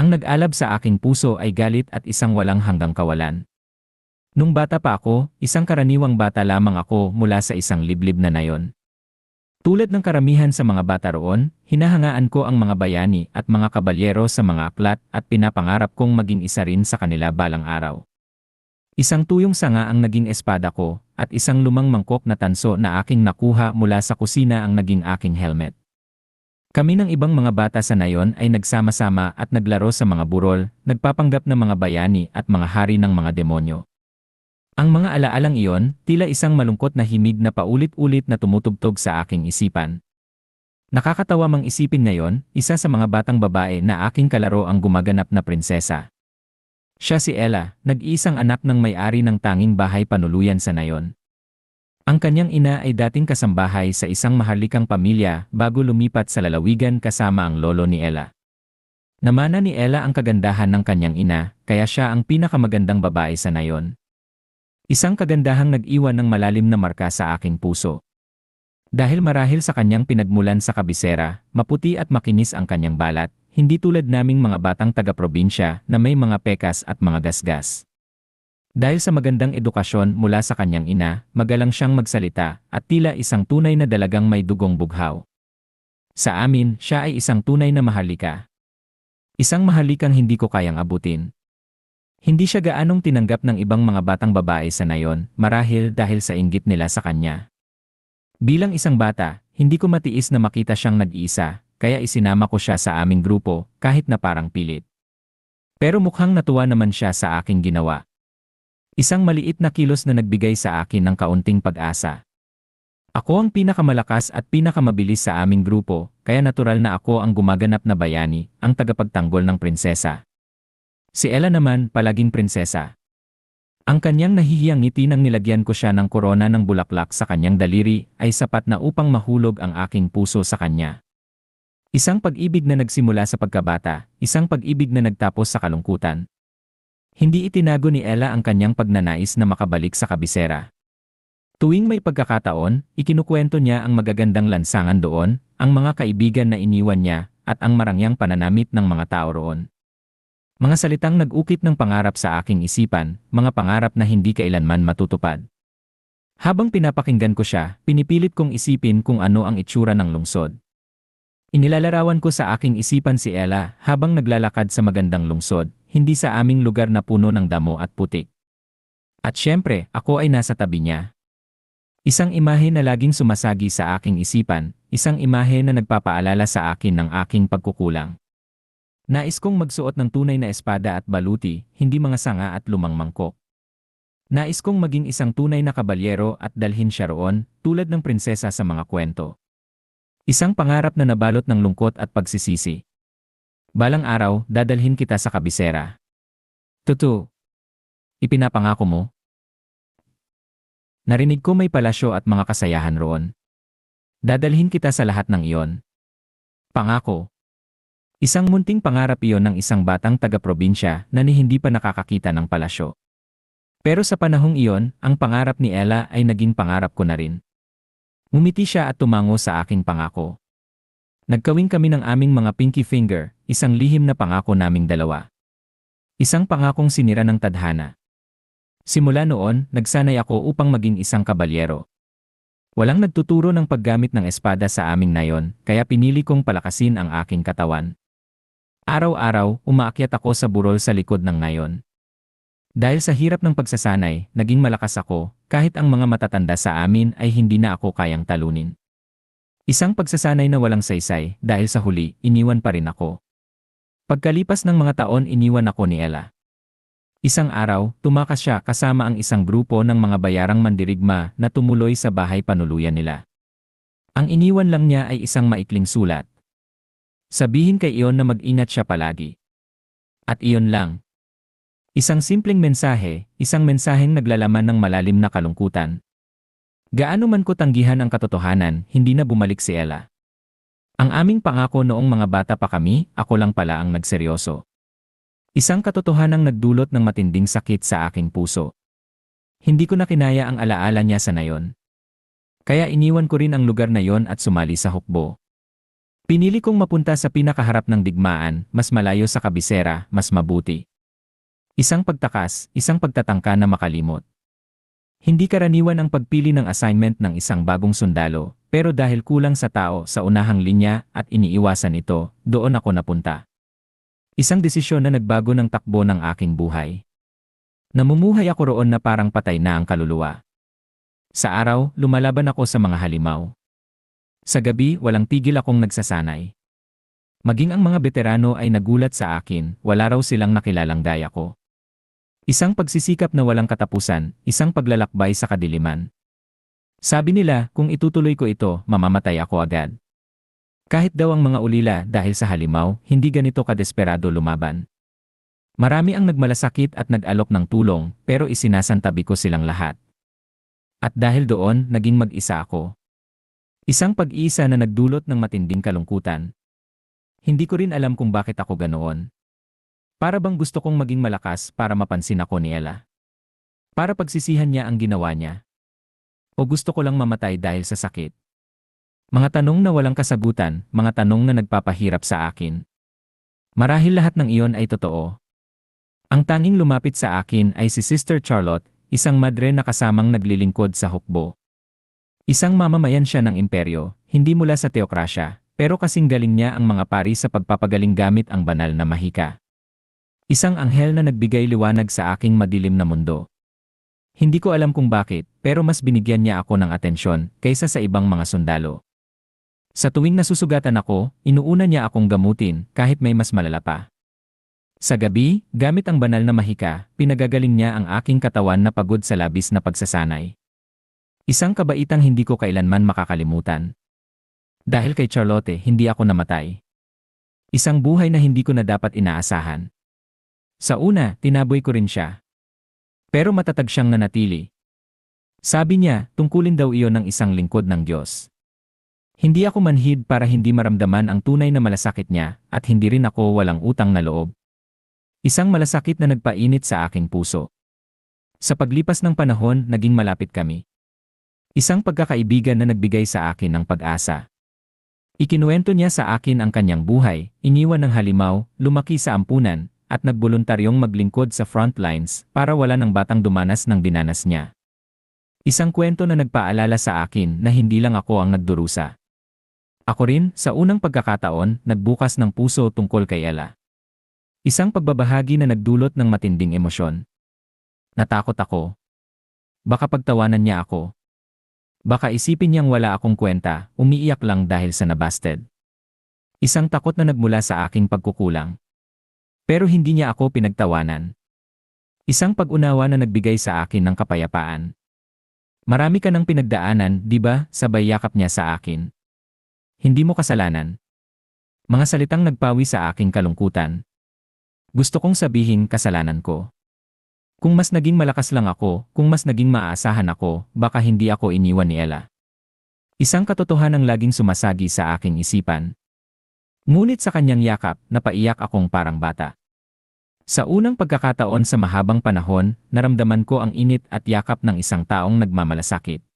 Ang nag-alab sa aking puso ay galit at isang walang hanggang kawalan. Nung bata pa ako, isang karaniwang bata lamang ako mula sa isang liblib na nayon. Tulad ng karamihan sa mga bata roon, hinahangaan ko ang mga bayani at mga kabalyero sa mga aklat at pinapangarap kong maging isa rin sa kanila balang araw. Isang tuyong sanga ang naging espada ko, at isang lumang mangkok na tanso na aking nakuha mula sa kusina ang naging aking helmet. Kami ng ibang mga bata sa nayon ay nagsama-sama at naglaro sa mga burol, nagpapanggap ng mga bayani at mga hari ng mga demonyo. Ang mga alaalang iyon, tila isang malungkot na himig na paulit-ulit na tumutugtog sa aking isipan. Nakakatawa mang isipin ngayon, isa sa mga batang babae na aking kalaro ang gumaganap na prinsesa. Siya si Ella, nag-iisang anak ng may-ari ng tanging bahay panuluyan sa nayon. Ang kanyang ina ay dating kasambahay sa isang maharlikang pamilya bago lumipat sa lalawigan kasama ang lolo ni Ella. Namana ni Ella ang kagandahan ng kanyang ina, kaya siya ang pinakamagandang babae sa nayon. Isang kagandahang nag-iwan ng malalim na marka sa aking puso. Dahil marahil sa kanyang pinagmulan sa kabisera, maputi at makinis ang kanyang balat, hindi tulad naming mga batang taga-probinsya na may mga pekas at mga gasgas. Dahil sa magandang edukasyon mula sa kanyang ina, magalang siyang magsalita at tila isang tunay na dalagang may dugong bughaw. Sa amin, siya ay isang tunay na mahalika. Isang mahalikang hindi ko kayang abutin. Hindi siya gaanong tinanggap ng ibang mga batang babae sa nayon, marahil dahil sa inggit nila sa kanya. Bilang isang bata, hindi ko matiis na makita siyang nag-iisa, kaya isinama ko siya sa aming grupo, kahit na parang pilit. Pero mukhang natuwa naman siya sa aking ginawa. Isang maliit na kilos na nagbigay sa akin ng kaunting pag-asa. Ako ang pinakamalakas at pinakamabilis sa aming grupo, kaya natural na ako ang gumaganap na bayani, ang tagapagtanggol ng prinsesa. Si Ella naman, palaging prinsesa. Ang kanyang nahihiyang ngiti nang nilagyan ko siya ng korona ng bulaklak sa kanyang daliri ay sapat na upang mahulog ang aking puso sa kanya. Isang pag-ibig na nagsimula sa pagkabata, isang pag-ibig na nagtapos sa kalungkutan, hindi itinago ni Ella ang kanyang pagnanais na makabalik sa kabisera. Tuwing may pagkakataon, ikinukwento niya ang magagandang lansangan doon, ang mga kaibigan na iniwan niya, at ang marangyang pananamit ng mga tao roon. Mga salitang nag-ukit ng pangarap sa aking isipan, mga pangarap na hindi kailanman matutupad. Habang pinapakinggan ko siya, pinipilit kong isipin kung ano ang itsura ng lungsod. Inilalarawan ko sa aking isipan si Ella habang naglalakad sa magandang lungsod, hindi sa aming lugar na puno ng damo at putik. At syempre, ako ay nasa tabi niya. Isang imahe na laging sumasagi sa aking isipan, isang imahe na nagpapaalala sa akin ng aking pagkukulang. Nais kong magsuot ng tunay na espada at baluti, hindi mga sanga at lumang mangkok. Nais kong maging isang tunay na kabalyero at dalhin siya roon, tulad ng prinsesa sa mga kwento. Isang pangarap na nabalot ng lungkot at pagsisisi. Balang araw, dadalhin kita sa kabisera. Tutu. Ipinapangako mo? Narinig ko may palasyo at mga kasayahan roon. Dadalhin kita sa lahat ng iyon. Pangako. Isang munting pangarap iyon ng isang batang taga-probinsya na ni hindi pa nakakakita ng palasyo. Pero sa panahong iyon, ang pangarap ni Ella ay naging pangarap ko na rin. Ngumiti siya at tumango sa aking pangako. Nagkawing kami ng aming mga pinky finger, isang lihim na pangako naming dalawa. Isang pangakong sinira ng tadhana. Simula noon, nagsanay ako upang maging isang kabalyero. Walang nagtuturo ng paggamit ng espada sa aming nayon, kaya pinili kong palakasin ang aking katawan. Araw-araw, umaakyat ako sa burol sa likod ng nayon. Dahil sa hirap ng pagsasanay, naging malakas ako, kahit ang mga matatanda sa amin ay hindi na ako kayang talunin. Isang pagsasanay na walang saysay dahil sa huli, iniwan pa rin ako. Pagkalipas ng mga taon iniwan ako ni Ella. Isang araw, tumakas siya kasama ang isang grupo ng mga bayarang mandirigma na tumuloy sa bahay panuluyan nila. Ang iniwan lang niya ay isang maikling sulat. Sabihin kay iyon na mag-ingat siya palagi. At iyon lang. Isang simpleng mensahe, isang mensaheng naglalaman ng malalim na kalungkutan, Gaano man ko tanggihan ang katotohanan, hindi na bumalik si Ella. Ang aming pangako noong mga bata pa kami, ako lang pala ang nagseryoso. Isang katotohanang nagdulot ng matinding sakit sa aking puso. Hindi ko na kinaya ang alaala niya sa nayon. Kaya iniwan ko rin ang lugar na yon at sumali sa hukbo. Pinili kong mapunta sa pinakaharap ng digmaan, mas malayo sa kabisera, mas mabuti. Isang pagtakas, isang pagtatangka na makalimot. Hindi karaniwan ang pagpili ng assignment ng isang bagong sundalo, pero dahil kulang sa tao sa unahang linya at iniiwasan ito, doon ako napunta. Isang desisyon na nagbago ng takbo ng aking buhay. Namumuhay ako roon na parang patay na ang kaluluwa. Sa araw, lumalaban ako sa mga halimaw. Sa gabi, walang tigil akong nagsasanay. Maging ang mga veterano ay nagulat sa akin, wala raw silang nakilalang daya ko. Isang pagsisikap na walang katapusan, isang paglalakbay sa kadiliman. Sabi nila, kung itutuloy ko ito, mamamatay ako agad. Kahit daw ang mga ulila dahil sa halimaw, hindi ganito kadesperado lumaban. Marami ang nagmalasakit at nag-alok ng tulong, pero isinasantabi ko silang lahat. At dahil doon, naging mag-isa ako. Isang pag-iisa na nagdulot ng matinding kalungkutan. Hindi ko rin alam kung bakit ako ganoon. Para bang gusto kong maging malakas para mapansin ako ni Ella. Para pagsisihan niya ang ginawa niya. O gusto ko lang mamatay dahil sa sakit. Mga tanong na walang kasagutan, mga tanong na nagpapahirap sa akin. Marahil lahat ng iyon ay totoo. Ang tanging lumapit sa akin ay si Sister Charlotte, isang madre na kasamang naglilingkod sa hukbo. Isang mamamayan siya ng imperyo, hindi mula sa teokrasya, pero kasing galing niya ang mga pari sa pagpapagaling gamit ang banal na mahika. Isang anghel na nagbigay liwanag sa aking madilim na mundo. Hindi ko alam kung bakit, pero mas binigyan niya ako ng atensyon kaysa sa ibang mga sundalo. Sa tuwing nasusugatan ako, inuuna niya akong gamutin kahit may mas malala pa. Sa gabi, gamit ang banal na mahika, pinagagaling niya ang aking katawan na pagod sa labis na pagsasanay. Isang kabaitang hindi ko kailanman makakalimutan. Dahil kay Charlotte, hindi ako namatay. Isang buhay na hindi ko na dapat inaasahan. Sa una, tinaboy ko rin siya. Pero matatag siyang nanatili. Sabi niya, tungkulin daw iyon ng isang lingkod ng Diyos. Hindi ako manhid para hindi maramdaman ang tunay na malasakit niya at hindi rin ako walang utang na loob. Isang malasakit na nagpainit sa aking puso. Sa paglipas ng panahon, naging malapit kami. Isang pagkakaibigan na nagbigay sa akin ng pag-asa. Ikinuwento niya sa akin ang kanyang buhay, iniwan ng halimaw, lumaki sa ampunan, at nagboluntaryong maglingkod sa front lines para wala ng batang dumanas ng dinanas niya. Isang kwento na nagpaalala sa akin na hindi lang ako ang nagdurusa. Ako rin, sa unang pagkakataon, nagbukas ng puso tungkol kay Ella. Isang pagbabahagi na nagdulot ng matinding emosyon. Natakot ako. Baka pagtawanan niya ako. Baka isipin niyang wala akong kwenta, umiiyak lang dahil sa nabasted. Isang takot na nagmula sa aking pagkukulang. Pero hindi niya ako pinagtawanan. Isang pag-unawa na nagbigay sa akin ng kapayapaan. Marami ka ng pinagdaanan, di ba, sabay yakap niya sa akin. Hindi mo kasalanan. Mga salitang nagpawi sa aking kalungkutan. Gusto kong sabihin kasalanan ko. Kung mas naging malakas lang ako, kung mas naging maaasahan ako, baka hindi ako iniwan ni Ella. Isang katotohanang laging sumasagi sa aking isipan. Ngunit sa kanyang yakap, napaiyak akong parang bata. Sa unang pagkakataon sa mahabang panahon, naramdaman ko ang init at yakap ng isang taong nagmamalasakit.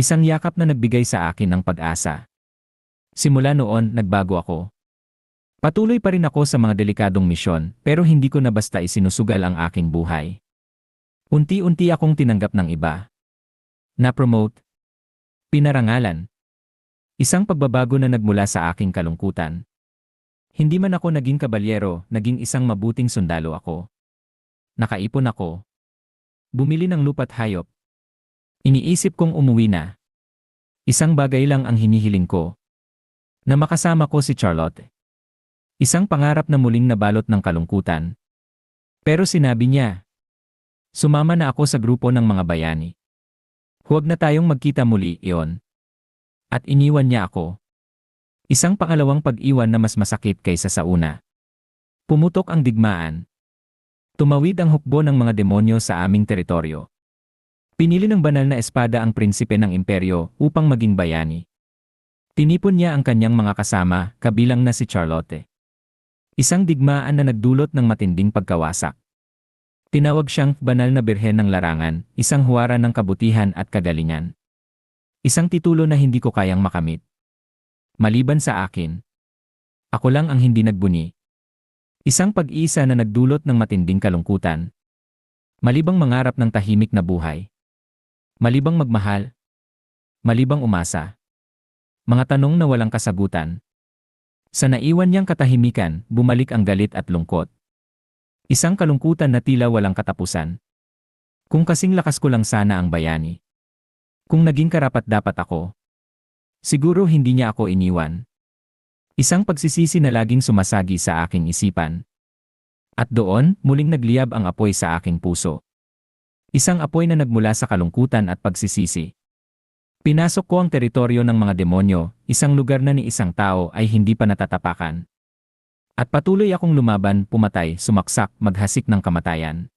Isang yakap na nagbigay sa akin ng pag-asa. Simula noon, nagbago ako. Patuloy pa rin ako sa mga delikadong misyon, pero hindi ko na basta isinusugal ang aking buhay. Unti-unti akong tinanggap ng iba. Na-promote. Pinarangalan. Isang pagbabago na nagmula sa aking kalungkutan. Hindi man ako naging kabalyero, naging isang mabuting sundalo ako. Nakaipon ako. Bumili ng lupa't hayop. Iniisip kong umuwi na. Isang bagay lang ang hinihiling ko, na makasama ko si Charlotte. Isang pangarap na muling nabalot ng kalungkutan. Pero sinabi niya, Sumama na ako sa grupo ng mga bayani. Huwag na tayong magkita muli, iyon. At iniwan niya ako. Isang pangalawang pag-iwan na mas masakit kaysa sa una. Pumutok ang digmaan. Tumawid ang hukbo ng mga demonyo sa aming teritoryo. Pinili ng banal na espada ang prinsipe ng imperyo upang maging bayani. Tinipon niya ang kanyang mga kasama, kabilang na si Charlotte. Isang digmaan na nagdulot ng matinding pagkawasak. Tinawag siyang banal na birhen ng larangan, isang huwara ng kabutihan at kagalingan. Isang titulo na hindi ko kayang makamit. Maliban sa akin. Ako lang ang hindi nagbuni. Isang pag-iisa na nagdulot ng matinding kalungkutan. Malibang mangarap ng tahimik na buhay. Malibang magmahal. Malibang umasa. Mga tanong na walang kasagutan. Sa naiwan niyang katahimikan, bumalik ang galit at lungkot. Isang kalungkutan na tila walang katapusan. Kung kasing lakas ko lang sana ang bayani. Kung naging karapat dapat ako. Siguro hindi niya ako iniwan. Isang pagsisisi na laging sumasagi sa aking isipan. At doon, muling nagliyab ang apoy sa aking puso. Isang apoy na nagmula sa kalungkutan at pagsisisi. Pinasok ko ang teritoryo ng mga demonyo, isang lugar na ni isang tao ay hindi pa natatapakan. At patuloy akong lumaban, pumatay, sumaksak, maghasik ng kamatayan.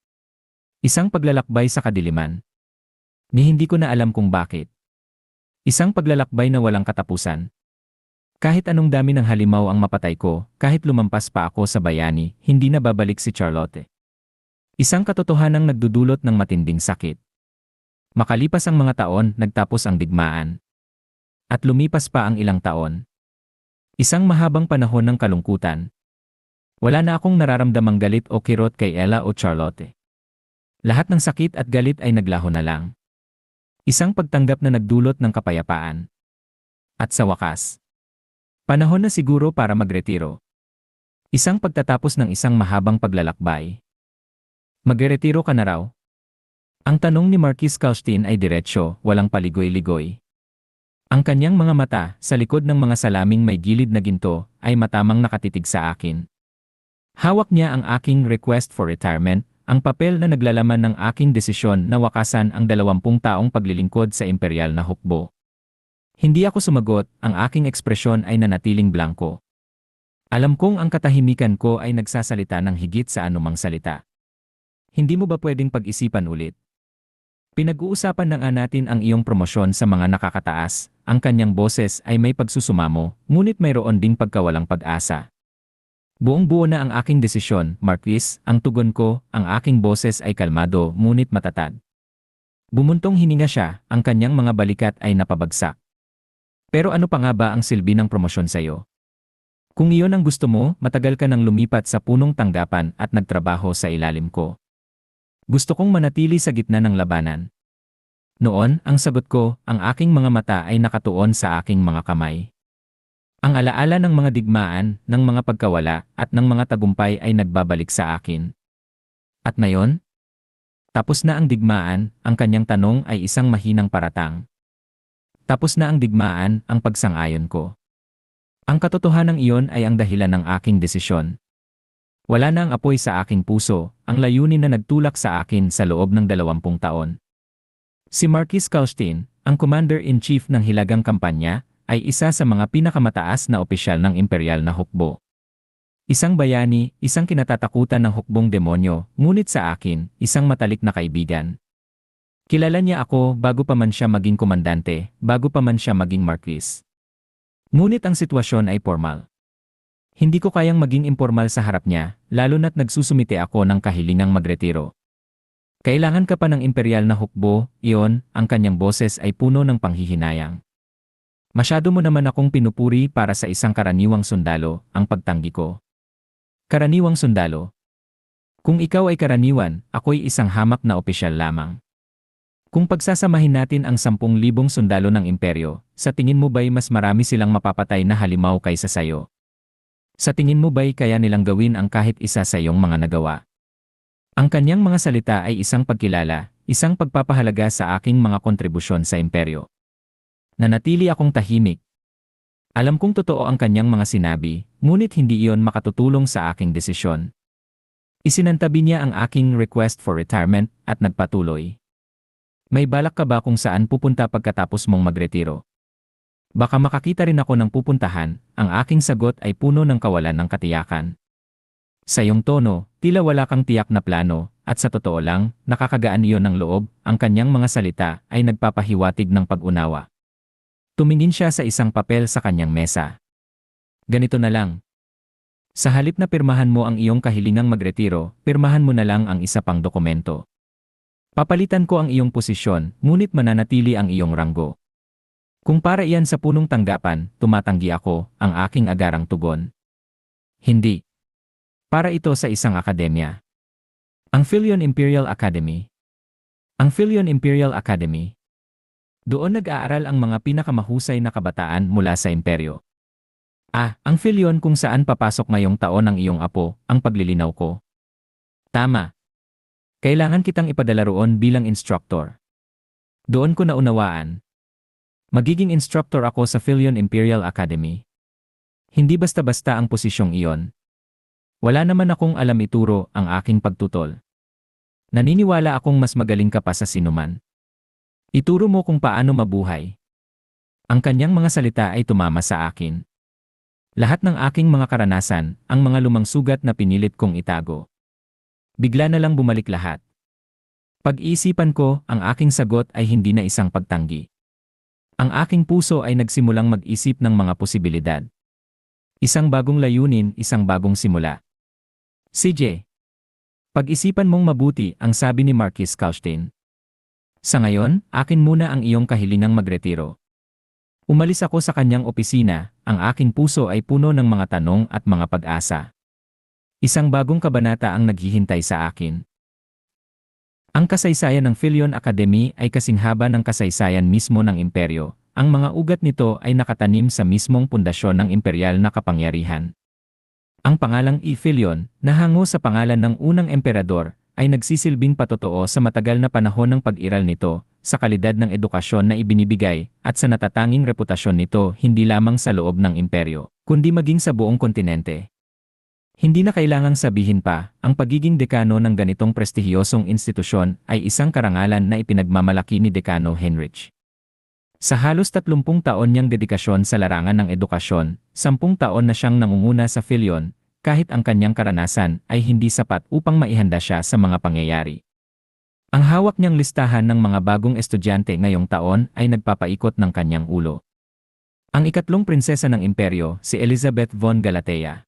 Isang paglalakbay sa kadiliman. Ni hindi ko na alam kung bakit. Isang paglalakbay na walang katapusan. Kahit anong dami ng halimaw ang mapatay ko, kahit lumampas pa ako sa bayani, hindi na babalik si Charlotte. Isang katotohanang nagdudulot ng matinding sakit. Makalipas ang mga taon, nagtapos ang digmaan. At lumipas pa ang ilang taon. Isang mahabang panahon ng kalungkutan. Wala na akong nararamdamang galit o kirot kay Ella o Charlotte. Lahat ng sakit at galit ay naglaho na lang. Isang pagtanggap na nagdulot ng kapayapaan. At sa wakas, panahon na siguro para magretiro. Isang pagtatapos ng isang mahabang paglalakbay. Magretiro ka na raw? Ang tanong ni Marquis Kalstein ay diretsyo, walang paligoy-ligoy. Ang kanyang mga mata, sa likod ng mga salaming may gilid na ginto, ay matamang nakatitig sa akin. Hawak niya ang aking request for retirement, ang papel na naglalaman ng aking desisyon na wakasan ang dalawampung taong paglilingkod sa imperial na hukbo. Hindi ako sumagot, ang aking ekspresyon ay nanatiling blanko. Alam kong ang katahimikan ko ay nagsasalita ng higit sa anumang salita. Hindi mo ba pwedeng pag-isipan ulit? Pinag-uusapan na nga natin ang iyong promosyon sa mga nakakataas, ang kanyang boses ay may pagsusumamo, ngunit mayroon ding pagkawalang pag-asa. Buong buo na ang aking desisyon, Marquis, ang tugon ko, ang aking boses ay kalmado ngunit matatag. Bumuntong hininga siya, ang kanyang mga balikat ay napabagsak. Pero ano pa nga ba ang silbi ng promosyon sa iyo? Kung iyon ang gusto mo, matagal ka nang lumipat sa punong tanggapan at nagtrabaho sa ilalim ko. Gusto kong manatili sa gitna ng labanan. Noon, ang sagot ko, ang aking mga mata ay nakatuon sa aking mga kamay. Ang alaala ng mga digmaan, ng mga pagkawala, at ng mga tagumpay ay nagbabalik sa akin. At ngayon? Tapos na ang digmaan, ang kanyang tanong ay isang mahinang paratang. Tapos na ang digmaan, ang pagsang-ayon ko. Ang katotohanan iyon ay ang dahilan ng aking desisyon. Wala na ang apoy sa aking puso, ang layunin na nagtulak sa akin sa loob ng dalawampung taon. Si Marquis Kalstein, ang Commander-in-Chief ng Hilagang Kampanya, ay isa sa mga pinakamataas na opisyal ng imperial na hukbo. Isang bayani, isang kinatatakutan ng hukbong demonyo, ngunit sa akin, isang matalik na kaibigan. Kilala niya ako bago pa man siya maging komandante, bago pa man siya maging marquis. Ngunit ang sitwasyon ay formal. Hindi ko kayang maging informal sa harap niya, lalo na't nagsusumite ako ng kahilingang magretiro. Kailangan ka pa ng imperial na hukbo, iyon, ang kanyang boses ay puno ng panghihinayang. Masyado mo naman akong pinupuri para sa isang karaniwang sundalo, ang pagtanggi ko. Karaniwang sundalo. Kung ikaw ay karaniwan, ako'y isang hamak na opisyal lamang. Kung pagsasamahin natin ang 10,000 sundalo ng imperyo, sa tingin mo ba'y mas marami silang mapapatay na halimaw kaysa sayo? Sa tingin mo ba'y kaya nilang gawin ang kahit isa sa iyong mga nagawa? Ang kanyang mga salita ay isang pagkilala, isang pagpapahalaga sa aking mga kontribusyon sa imperyo. Nanatili akong tahimik. Alam kong totoo ang kanyang mga sinabi, ngunit hindi iyon makatutulong sa aking desisyon. Isinantabi niya ang aking request for retirement at nagpatuloy. May balak ka ba kung saan pupunta pagkatapos mong magretiro? Baka makakita rin ako ng pupuntahan, ang aking sagot ay puno ng kawalan ng katiyakan. Sa iyong tono, tila wala kang tiyak na plano, at sa totoo lang, nakakagaan iyon ng loob, ang kanyang mga salita ay nagpapahiwatig ng pag-unawa. Tumingin siya sa isang papel sa kanyang mesa. Ganito na lang. Sa halip na pirmahan mo ang iyong kahilingang magretiro, pirmahan mo na lang ang isa pang dokumento. Papalitan ko ang iyong posisyon, ngunit mananatili ang iyong ranggo. Kung para iyan sa punong tanggapan, tumatanggi ako, ang aking agarang tugon. Hindi. Para ito sa isang akademya. Ang Filion Imperial Academy. Ang Filion Imperial Academy. Doon nag-aaral ang mga pinakamahusay na kabataan mula sa imperyo. Ah, ang Filion kung saan papasok ngayong taon ang iyong apo, ang paglilinaw ko. Tama. Kailangan kitang ipadala roon bilang instructor. Doon ko naunawaan. Magiging instructor ako sa Filion Imperial Academy. Hindi basta-basta ang posisyong iyon. Wala naman akong alam ituro ang aking pagtutol. Naniniwala akong mas magaling ka pa sa sinuman. Ituro mo kung paano mabuhay. Ang kanyang mga salita ay tumama sa akin. Lahat ng aking mga karanasan, ang mga lumang sugat na pinilit kong itago. Bigla na lang bumalik lahat. Pag-iisipan ko, ang aking sagot ay hindi na isang pagtanggi. Ang aking puso ay nagsimulang mag-isip ng mga posibilidad. Isang bagong layunin, isang bagong simula. CJ. Pag-isipan mong mabuti ang sabi ni Marquis Kalstein. Sa ngayon, akin muna ang iyong kahilingang magretiro. Umalis ako sa kanyang opisina, ang aking puso ay puno ng mga tanong at mga pag-asa. Isang bagong kabanata ang naghihintay sa akin. Ang kasaysayan ng Filion Academy ay kasinghaba ng kasaysayan mismo ng imperyo. Ang mga ugat nito ay nakatanim sa mismong pundasyon ng imperial na kapangyarihan. Ang pangalang Ifilion, na hango sa pangalan ng unang emperador, ay nagsisilbing patotoo sa matagal na panahon ng pag-iral nito, sa kalidad ng edukasyon na ibinibigay, at sa natatanging reputasyon nito hindi lamang sa loob ng imperyo, kundi maging sa buong kontinente. Hindi na kailangang sabihin pa, ang pagiging dekano ng ganitong prestihiyosong institusyon ay isang karangalan na ipinagmamalaki ni Dekano Henrich. Sa halos 30 taon niyang dedikasyon sa larangan ng edukasyon, 10 taon na siyang nangunguna sa Filion, kahit ang kanyang karanasan ay hindi sapat upang maihanda siya sa mga pangyayari. Ang hawak niyang listahan ng mga bagong estudyante ngayong taon ay nagpapaikot ng kanyang ulo. Ang ikatlong prinsesa ng imperyo, si Elizabeth von Galatea.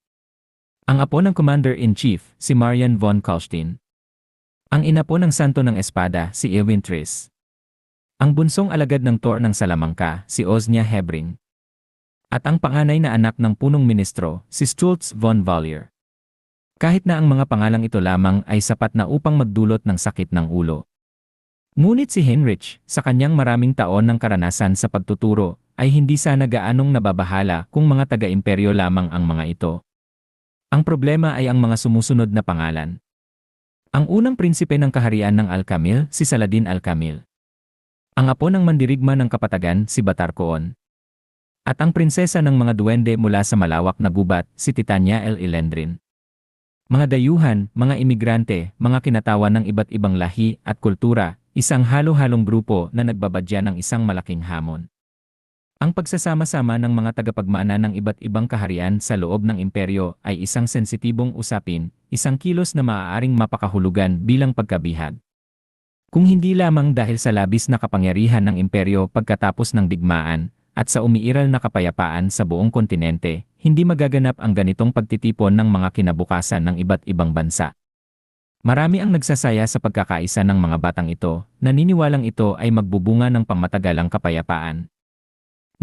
Ang apo ng Commander-in-Chief, si Marian von Kalstein. Ang ina po ng Santo ng Espada, si Ewin Tris. Ang bunsong alagad ng Tor ng Salamangka, si Osnia Hebring. At ang panganay na anak ng punong ministro, si Stultz von Valier. Kahit na ang mga pangalang ito lamang ay sapat na upang magdulot ng sakit ng ulo. Ngunit si Heinrich, sa kanyang maraming taon ng karanasan sa pagtuturo, ay hindi sana gaanong nababahala kung mga taga-imperyo lamang ang mga ito. Ang problema ay ang mga sumusunod na pangalan. Ang unang prinsipe ng kaharian ng Alcamil, si Saladin Alcamil. Ang apo ng mandirigma ng kapatagan, si Batarcoon. At ang prinsesa ng mga duwende mula sa malawak na gubat, si Titania L. Ilendrin. Mga dayuhan, mga imigrante, mga kinatawan ng iba't ibang lahi at kultura, isang halo-halong grupo na nagbabadya ng isang malaking hamon. Ang pagsasama-sama ng mga tagapagmana ng iba't ibang kaharian sa loob ng imperyo ay isang sensitibong usapin, isang kilos na maaaring mapakahulugan bilang pagkabihag. Kung hindi lamang dahil sa labis na kapangyarihan ng imperyo pagkatapos ng digmaan, at sa umiiral na kapayapaan sa buong kontinente, hindi magaganap ang ganitong pagtitipon ng mga kinabukasan ng iba't ibang bansa. Marami ang nagsasaya sa pagkakaisa ng mga batang ito, naniniwalang ito ay magbubunga ng pangmatagalang kapayapaan.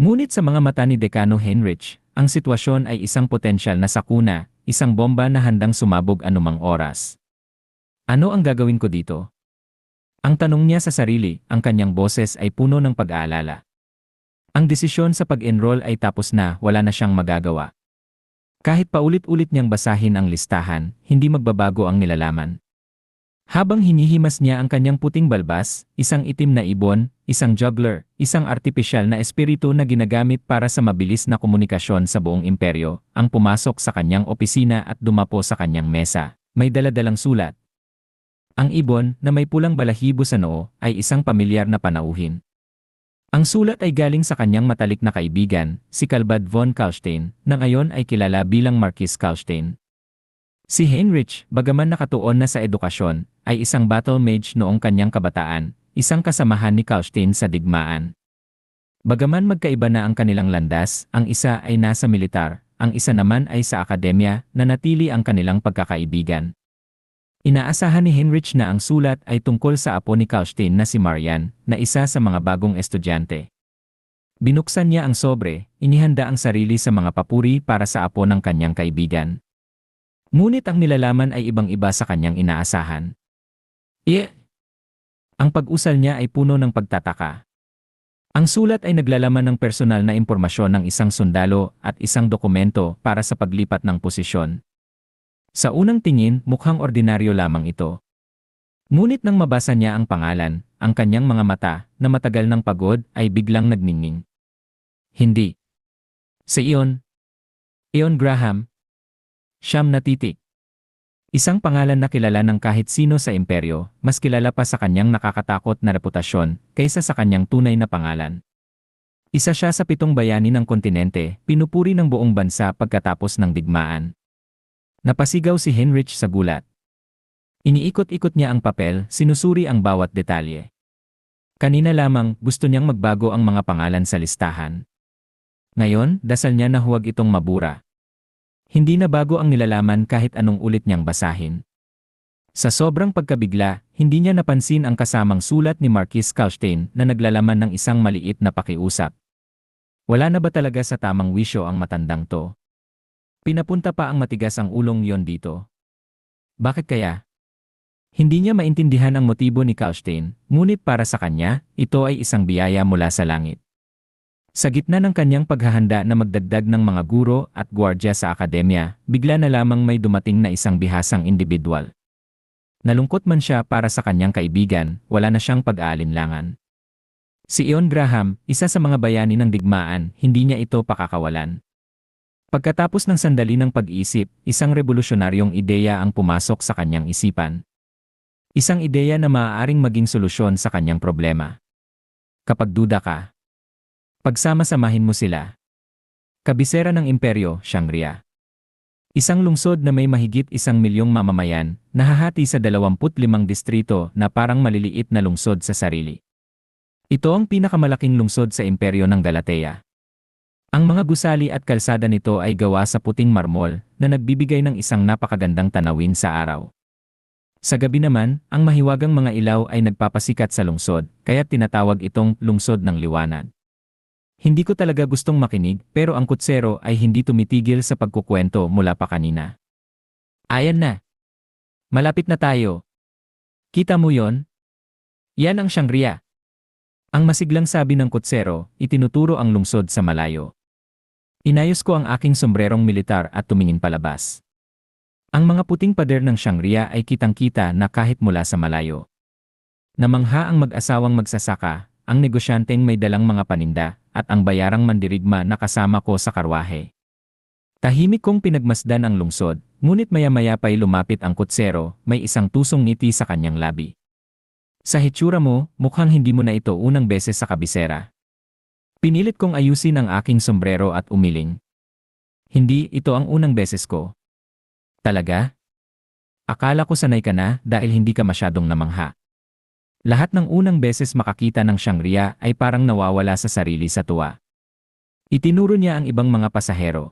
Ngunit sa mga mata ni Dekano Heinrich, ang sitwasyon ay isang potensyal na sakuna, isang bomba na handang sumabog anumang oras. Ano ang gagawin ko dito? Ang tanong niya sa sarili, ang kanyang boses ay puno ng pag-aalala. Ang desisyon sa pag-enroll ay tapos na, wala na siyang magagawa. Kahit paulit-ulit niyang basahin ang listahan, hindi magbabago ang nilalaman. Habang hinihimas niya ang kanyang puting balbas, isang itim na ibon, isang juggler, isang artipisyal na espiritu na ginagamit para sa mabilis na komunikasyon sa buong imperyo, ang pumasok sa kanyang opisina at dumapo sa kanyang mesa. May daladalang sulat, ang ibon na may pulang balahibo sa noo ay isang pamilyar na panauhin. Ang sulat ay galing sa kanyang matalik na kaibigan, si Kalbad von Kalstein, na ngayon ay kilala bilang Marquis Kalstein. Si Heinrich, bagaman nakatuon na sa edukasyon, ay isang battle mage noong kanyang kabataan, isang kasamahan ni Kalstein sa digmaan. Bagaman magkaiba na ang kanilang landas, ang isa ay nasa militar, ang isa naman ay sa akademya na natili ang kanilang pagkakaibigan. Inaasahan ni Heinrich na ang sulat ay tungkol sa apo ni Kalstein na si Marian, na isa sa mga bagong estudyante. Binuksan niya ang sobre, inihanda ang sarili sa mga papuri para sa apo ng kanyang kaibigan. Ngunit ang nilalaman ay ibang-iba sa kanyang inaasahan. Yeah. Ang pag-usal niya ay puno ng pagtataka. Ang sulat ay naglalaman ng personal na impormasyon ng isang sundalo at isang dokumento para sa paglipat ng posisyon. Sa unang tingin, mukhang ordinaryo lamang ito. Ngunit nang mabasa niya ang pangalan, ang kanyang mga mata, na matagal ng pagod, ay biglang nagningning. Hindi. Si Ion. Ion Graham. Siyam na titik. Isang pangalan na kilala ng kahit sino sa imperyo, mas kilala pa sa kanyang nakakatakot na reputasyon kaysa sa kanyang tunay na pangalan. Isa siya sa pitong bayani ng kontinente, pinupuri ng buong bansa pagkatapos ng digmaan. Napasigaw si Heinrich sa gulat. Iniikot-ikot niya ang papel, sinusuri ang bawat detalye. Kanina lamang, gusto niyang magbago ang mga pangalan sa listahan. Ngayon, dasal niya na huwag itong mabura. Hindi na bago ang nilalaman kahit anong ulit niyang basahin. Sa sobrang pagkabigla, hindi niya napansin ang kasamang sulat ni Marquis Kalstein na naglalaman ng isang maliit na pakiusap. Wala na ba talaga sa tamang wisyo ang matandang to? Pinapunta pa ang matigas ang ulong yon dito. Bakit kaya? Hindi niya maintindihan ang motibo ni Kalstein, ngunit para sa kanya, ito ay isang biyaya mula sa langit. Sa gitna ng kanyang paghahanda na magdagdag ng mga guro at gwardya sa akademya, bigla na lamang may dumating na isang bihasang individual. Nalungkot man siya para sa kanyang kaibigan, wala na siyang pag-aalinlangan. Si Ion Graham, isa sa mga bayani ng digmaan, hindi niya ito pakakawalan. Pagkatapos ng sandali ng pag-iisip, isang revolusyonaryong ideya ang pumasok sa kanyang isipan. Isang ideya na maaaring maging solusyon sa kanyang problema. Kapag duda ka, pagsama-samahin mo sila. Kabisera ng imperyo, Shangria. Isang lungsod na may mahigit isang milyong mamamayan, nahahati sa 25 distrito na parang maliliit na lungsod sa sarili. Ito ang pinakamalaking lungsod sa imperyo ng Galatea. Ang mga gusali at kalsada nito ay gawa sa puting marmol na nagbibigay ng isang napakagandang tanawin sa araw. Sa gabi naman, ang mahiwagang mga ilaw ay nagpapasikat sa lungsod, kaya tinatawag itong lungsod ng liwanag. Hindi ko talaga gustong makinig pero ang kutsero ay hindi tumitigil sa pagkukwento mula pa kanina. Ayan na. Malapit na tayo. Kita mo yon? Yan ang Shangria. Ang masiglang sabi ng kutsero, itinuturo ang lungsod sa malayo. Inayos ko ang aking sombrerong militar at tumingin palabas. Ang mga puting pader ng Shangria ay kitang-kita na kahit mula sa malayo. Namangha ang mag-asawang magsasaka, ang negosyanteng may dalang mga paninda, at ang bayarang mandirigma na kasama ko sa karwahe. Tahimik kong pinagmasdan ang lungsod, ngunit maya-maya pa'y lumapit ang kutsero, may isang tusong ngiti sa kanyang labi. Sa hitsura mo, mukhang hindi mo na ito unang beses sa kabisera. Pinilit kong ayusin ang aking sombrero at umiling. Hindi ito ang unang beses ko. Talaga? Akala ko sanay ka na dahil hindi ka masyadong namangha. Lahat ng unang beses makakita ng Shangria ay parang nawawala sa sarili sa tuwa. Itinuro niya ang ibang mga pasahero.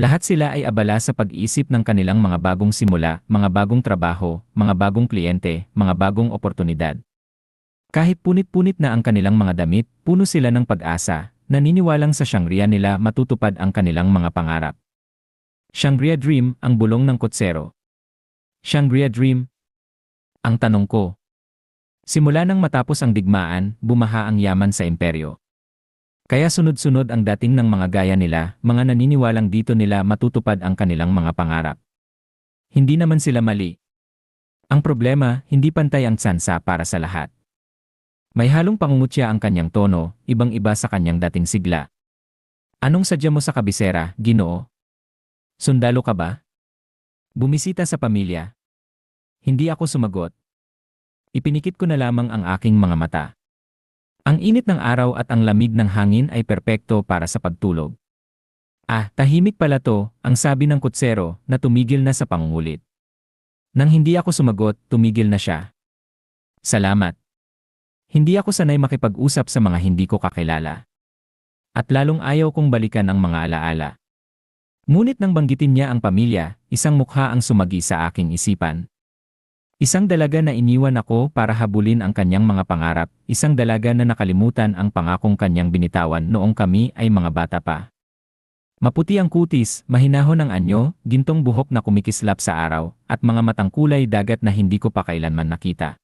Lahat sila ay abala sa pag-iisip ng kanilang mga bagong simula, mga bagong trabaho, mga bagong kliyente, mga bagong oportunidad. Kahit punit-punit na ang kanilang mga damit, puno sila ng pag-asa, naniniwalang sa Shangria nila matutupad ang kanilang mga pangarap. Shangria Dream ang bulong ng kutsero. Shangria Dream? Ang tanong ko. Simula nang matapos ang digmaan, bumaha ang yaman sa imperyo. Kaya sunod-sunod ang dating ng mga gaya nila, mga naniniwalang dito nila matutupad ang kanilang mga pangarap. Hindi naman sila mali. Ang problema, hindi pantay ang tsansa para sa lahat. May halong pangungutya ang kanyang tono, ibang-iba sa kanyang dating sigla. Anong sadya mo sa kabisera, ginoo? Sundalo ka ba? Bumisita sa pamilya? Hindi ako sumagot. Ipinikit ko na lamang ang aking mga mata. Ang init ng araw at ang lamig ng hangin ay perpekto para sa pagtulog. Ah, tahimik pala to, ang sabi ng kutsero na tumigil na sa pangungulit. Nang hindi ako sumagot, tumigil na siya. Salamat. Hindi ako sanay makipag-usap sa mga hindi ko kakilala. At lalong ayaw kong balikan ang mga alaala. Ngunit nang banggitin niya ang pamilya, isang mukha ang sumagi sa aking isipan. Isang dalaga na iniwan ako para habulin ang kanyang mga pangarap, isang dalaga na nakalimutan ang pangakong kanyang binitawan noong kami ay mga bata pa. Maputi ang kutis, mahinahon ang anyo, gintong buhok na kumikislap sa araw, at mga matang kulay dagat na hindi ko pa kailanman nakita.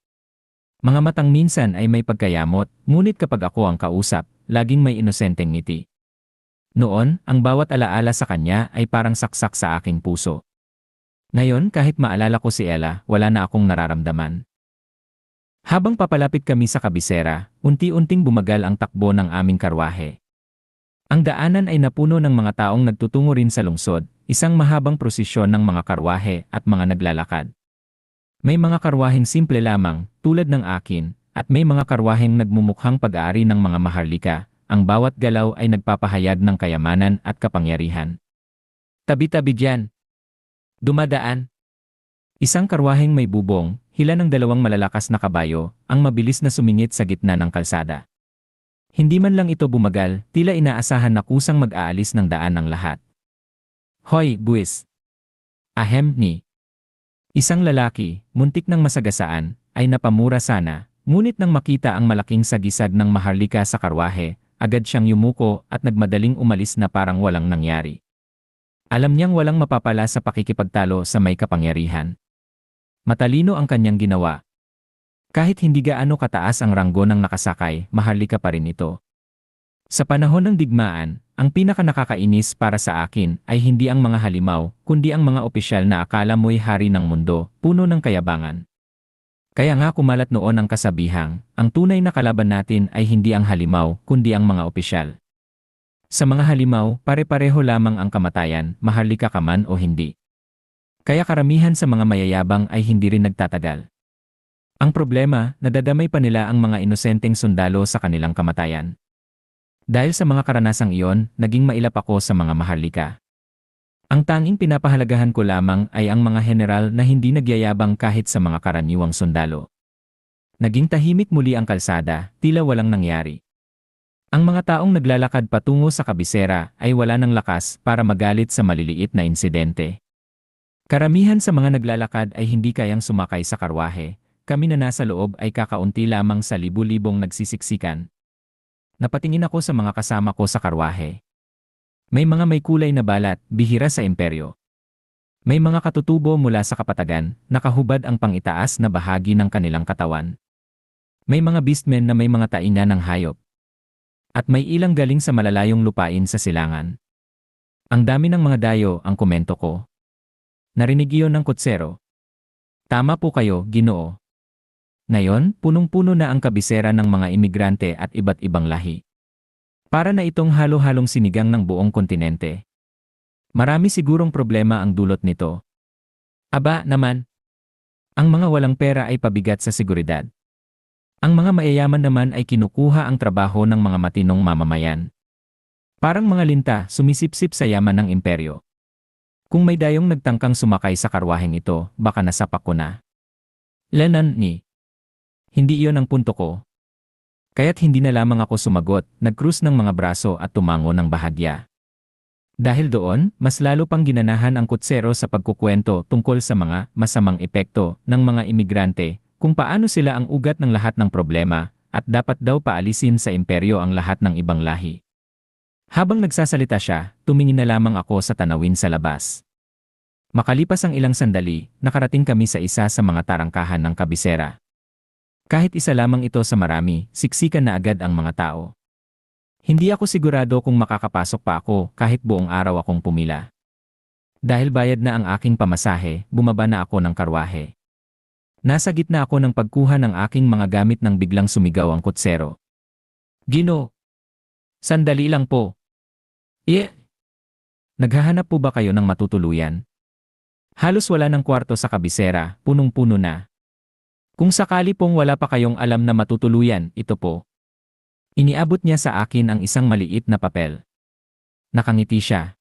Mga matang minsan ay may pagkayamot, ngunit kapag ako ang kausap, laging may inosenteng ngiti. Noon, ang bawat alaala sa kanya ay parang saksak sa aking puso. Ngayon kahit maalala ko si Ella, wala na akong nararamdaman. Habang papalapit kami sa kabisera, unti-unting bumagal ang takbo ng aming karwahe. Ang daanan ay napuno ng mga taong nagtutungo rin sa lungsod, isang mahabang prosesyon ng mga karwahe at mga naglalakad. May mga karwaheng simple lamang, tulad ng akin, at may mga karwaheng nagmumukhang pag-aari ng mga maharlika, ang bawat galaw ay nagpapahayag ng kayamanan at kapangyarihan. Tabi-tabi diyan. Dumadaan. Isang karwaheng may bubong, hila ng dalawang malalakas na kabayo, ang mabilis na sumingit sa gitna ng kalsada. Hindi man lang ito bumagal, tila inaasahan na kusang mag-aalis ng daan ng lahat. Hoy, buwis! Ahem ni. Isang lalaki, muntik ng masagasaan, ay napamura sana, ngunit nang makita ang malaking sagisag ng maharlika sa karwahe, agad siyang yumuko at nagmadaling umalis na parang walang nangyari. Alam niyang walang mapapala sa pakikipagtalo sa may kapangyarihan. Matalino ang kanyang ginawa, kahit hindi gaano kataas ang ranggo ng nakasakay, mahalika pa rin ito. Sa panahon ng digmaan, ang pinaka nakakainis para sa akin ay hindi ang mga halimaw, kundi ang mga opisyal na akala mo'y hari ng mundo, puno ng kayabangan. Kaya nga kumalat noon ang kasabihang, ang tunay na kalaban natin ay hindi ang halimaw, kundi ang mga opisyal. Sa mga halimaw, pare-pareho lamang ang kamatayan, mahalika ka man o hindi. Kaya karamihan sa mga mayayabang ay hindi rin nagtatagal. Ang problema, nadadamay pa nila ang mga inosenteng sundalo sa kanilang kamatayan. Dahil sa mga karanasang iyon, naging mailap ako sa mga maharlika. Ang tanging pinapahalagahan ko lamang ay ang mga general na hindi nagyayabang kahit sa mga karaniwang sundalo. Naging tahimik muli ang kalsada, tila walang nangyari. Ang mga taong naglalakad patungo sa kabisera ay wala ng lakas para magalit sa maliliit na insidente. Karamihan sa mga naglalakad ay hindi kayang sumakay sa karwahe, kami na nasa loob ay kakaunti lamang sa libu-libong nagsisiksikan. Napatingin ako sa mga kasama ko sa karwahe. May mga may kulay na balat, bihira sa imperyo. May mga katutubo mula sa kapatagan, nakahubad ang pangitaas na bahagi ng kanilang katawan. May mga beastmen na may mga tainga ng hayop. At may ilang galing sa malalayong lupain sa silangan. Ang dami ng mga dayo ang komento ko. Narinig iyon ng kutsero. Tama po kayo, ginoo. Ngayon, punong-puno na ang kabisera ng mga imigrante at iba't ibang lahi. Para na itong halo-halong sinigang ng buong kontinente. Marami sigurong problema ang dulot nito. Aba naman, ang mga walang pera ay pabigat sa seguridad. Ang mga mayayaman naman ay kinukuha ang trabaho ng mga matinong mamamayan. Parang mga linta, sumisipsip sa yaman ng imperyo. Kung may dayong nagtangkang sumakay sa karwaheng ito, baka nasapak ko na. Lenan ni hindi iyon ang punto ko. Kaya't hindi na lamang ako sumagot, nagkrus ng mga braso at tumango ng bahagya. Dahil doon, mas lalo pang ginanahan ang kutsero sa pagkukwento tungkol sa mga masamang epekto ng mga imigrante, kung paano sila ang ugat ng lahat ng problema, at dapat daw paalisin sa imperyo ang lahat ng ibang lahi. Habang nagsasalita siya, tumingin na lamang ako sa tanawin sa labas. Makalipas ang ilang sandali, nakarating kami sa isa sa mga tarangkahan ng kabisera. Kahit isa lamang ito sa marami, siksikan na agad ang mga tao. Hindi ako sigurado kung makakapasok pa ako kahit buong araw akong pumila. Dahil bayad na ang aking pamasahe, bumaba na ako ng karwahe. Nasa gitna ako ng pagkuha ng aking mga gamit nang biglang sumigaw ang kutsero. Gino! Sandali lang po. Yeah. Naghahanap po ba kayo ng matutuluyan? Halos wala ng kwarto sa kabisera, punong-puno na. Kung sakali pong wala pa kayong alam na matutuluyan, ito po. Iniabot niya sa akin ang isang maliit na papel. Nakangiti siya.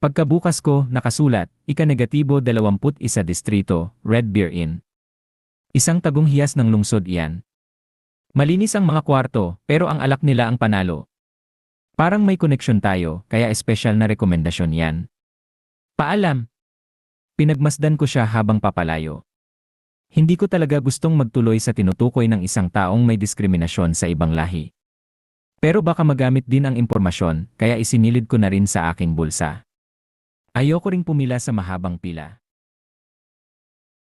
Pagkabukas ko, nakasulat, ika-negatibo 21 distrito, Red Beer Inn. Isang tagong hiyas ng lungsod iyan. Malinis ang mga kwarto, pero ang alak nila ang panalo. Parang may koneksyon tayo, kaya espesyal na rekomendasyon yan. Paalam. Pinagmasdan ko siya habang papalayo. Hindi ko talaga gustong magtuloy sa tinutukoy ng isang taong may diskriminasyon sa ibang lahi. Pero baka magamit din ang impormasyon, kaya isinilid ko na rin sa aking bulsa. Ayoko ring pumila sa mahabang pila.